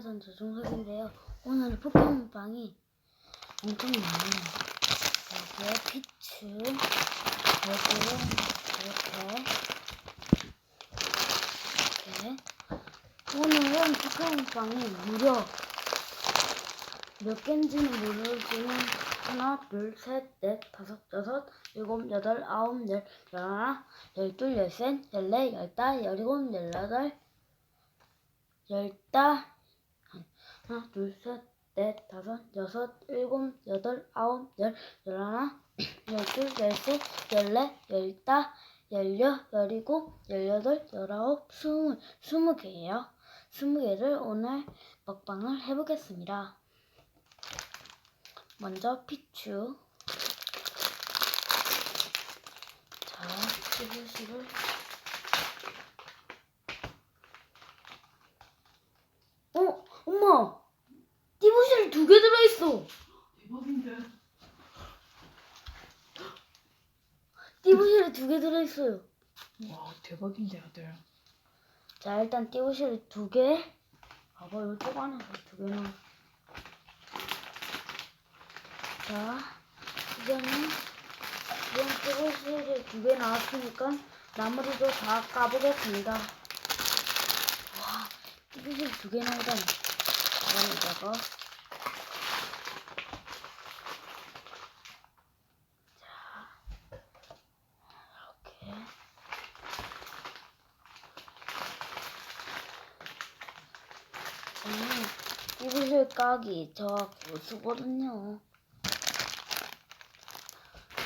전 조종석인데요. 오늘 포켓몬빵이 엄청 많아요. 여기에 피츠, 여기에 이렇게, 이렇게. 오늘은 포켓몬빵이 무려 몇 개인지는 모르지만 하나, 둘, 셋, 넷, 다섯, 여섯, 일곱, 여덟, 아홉, 열, 열하나, 열둘, 열셋, 열넷, 열다, 열일곱, 열여덟, 열다 하나 둘 셋 넷 다섯 여섯 일곱 여덟 아홉 열 열하나 열둘 열셋 열넷 열다 열여 열일곱 열여덟 열아홉 스물 스무 개예요. 스무 개를 오늘 먹방을 해보겠습니다. 먼저 피추 자 피부실을 어, 엄마! 띠부실 두 개 들어있어! 대박인데. 띠부실에 두 개 들어있어요. 와 대박인데 아들. 자, 일단 띠부실 두 개. 봐봐, 이쪽 안에서 두 개나. 자, 이제는, 이런 띠부실이 두개 나왔으니까, 나머지도 다 까보겠습니다. 와, 띠부실 두 개 나오다니. 이거에다가, 이렇게. 저는 띠부실 까기 저 고수거든요.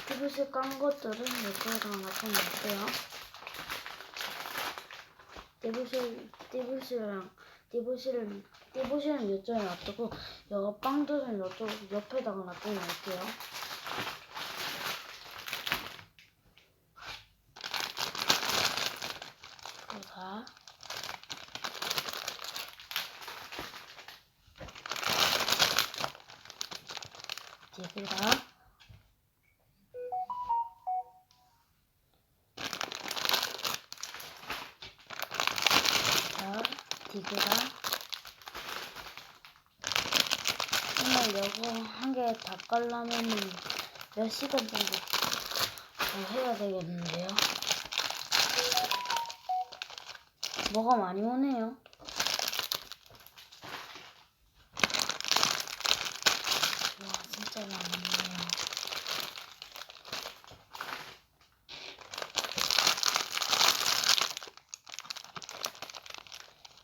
띠부실 깐 것들은 여기에다 놔둬놓을게요. 띠부실, 띠부실이랑 띠부실은, 띠부실은 이쪽에 놔두고, 여기 빵들은 이쪽 옆에다가 놔둬놓을게요. 자. 얘들아. 자, 디그라. 오늘 이거 한 개 다 깔려면 몇 시간 정도 더 해야 되겠는데요? 뭐가 많이 오네요. 와, 진짜 많네요.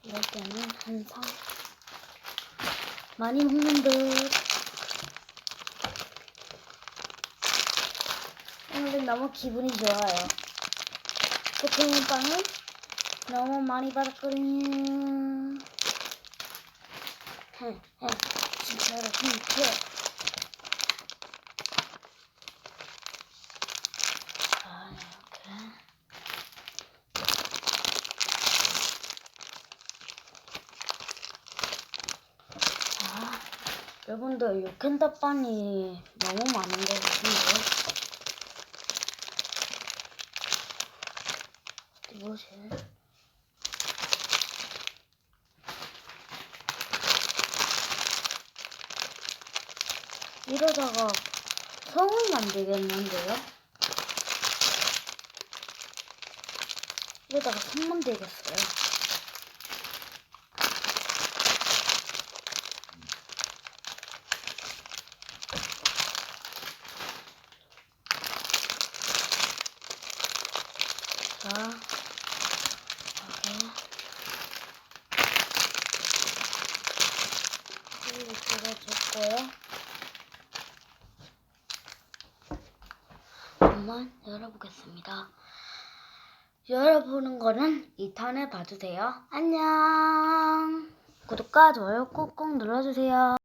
이럴 때는 한상 많이 먹는 듯. 오늘은 너무 기분이 좋아요. 포켓몬빵을 너무 많이 받았거든요. 진짜로 힘줘. 자, 이렇게. 자, 여러분들 육캔답반이 너무 많은 것 같은데. 이보실. 이러다가 성을 만들겠는데요? 이러다가 성 만들겠어요. 자, 이렇게. 이렇게 들어줬고요. 한번 열어보겠습니다. 열어보는 거는 2탄을 봐주세요. 안녕. 구독과 좋아요 꾹꾹 눌러주세요.